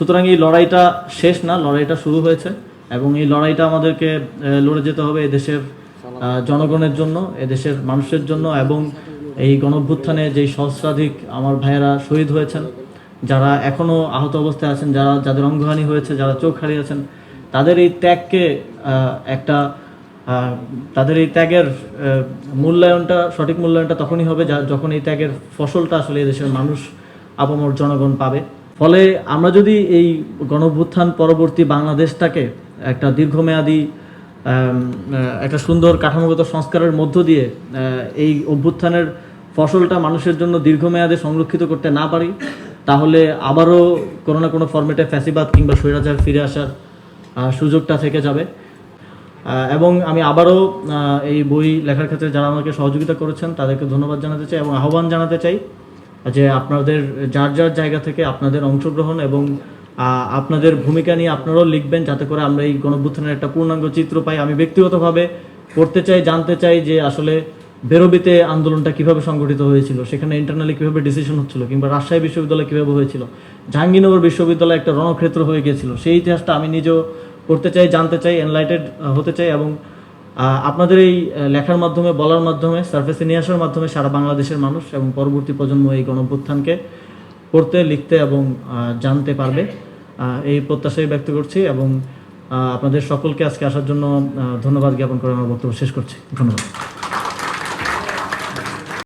সুতরাং এই লড়াইটা শেষ না, লড়াইটা শুরু হয়েছে এবং এই লড়াইটা আমাদেরকে লড়ে যেতে হবে এদেশের জনগণের জন্য, এদেশের মানুষের জন্য এবং এই গণভ্যুত্থানে যেই সহস্রাধিক আমার ভাইয়েরা শহীদ হয়েছেন, যারা এখনও আহত অবস্থায় আছেন, যারা, যাদের অঙ্গহানি হয়েছে, যারা চোখ হারিয়েছেন তাদের এই ত্যাগকে একটা তাদের এই ত্যাগের মূল্যায়নটা, সঠিক মূল্যায়নটা তখনই হবে যখন এই ত্যাগের ফসলটা আসলে দেশের মানুষ, আপামর জনগণ পাবে। ফলে আমরা যদি এই গণভ্যুত্থান পরবর্তী বাংলাদেশটাকে একটা দীর্ঘমেয়াদী একটা সুন্দর কাঠামোগত সংস্কারের মধ্য দিয়ে এই অভ্যুত্থানের ফসলটা মানুষের জন্য দীর্ঘমেয়াদে সংরক্ষিত করতে না পারি, তাহলে আবারও কোনো না কোনো ফরম্যাটে ফ্যাসিবাদ কিংবা স্বৈরাচার ফিরে আসার সুযোগটা থেকে যাবে। এবং আমি আবারও এই বই লেখার ক্ষেত্রে যারা আমাকে সহযোগিতা করেছেন, তাদেরকে ধন্যবাদ জানাতে চাই এবং আহ্বান জানাতে চাই। যে আপনাদের, যার যার জায়গা থেকে আপনাদের অংশগ্রহণ এবং আপনাদের ভূমিকা নিয়ে আপনারাও লিখবেন যাতে করে আমরা এই গণভ্যুত্থানের একটা পূর্ণাঙ্গ চিত্র পাই। আমি ব্যক্তিগতভাবে পড়তে চাই, জানতে চাই যে আসলে বেরোবিতে আন্দোলনটা কীভাবে সংগঠিত হয়েছিল, সেখানে ইন্টারনালি কীভাবে ডিসিশন হচ্ছিল, কিংবা রাজশাহী বিশ্ববিদ্যালয় কীভাবে হয়েছিল, জাহাঙ্গীরনগর বিশ্ববিদ্যালয় একটা রণক্ষেত্র হয়ে গিয়েছিল সেই ইতিহাসটা আমি নিজেও পড়তে চাই, জানতে চাই এনলাইটেড হতে চাই এবং আপনাদের এই লেখার মাধ্যমে, বলার মাধ্যমে সার্ফেসে নিয়ে আসার মাধ্যমে সারা বাংলাদেশের মানুষ এবং পরবর্তী প্রজন্ম এই গণভ্যুত্থানকে পড়তে, লিখতে এবং জানতে পারবে। এই প্রত্যাশাই ব্যক্ত করছি এবং আপনাদের সকলকে আজকে আসার জন্য ধন্যবাদ জ্ঞাপন করে আমার বক্তব্য শেষ করছি। ধন্যবাদ।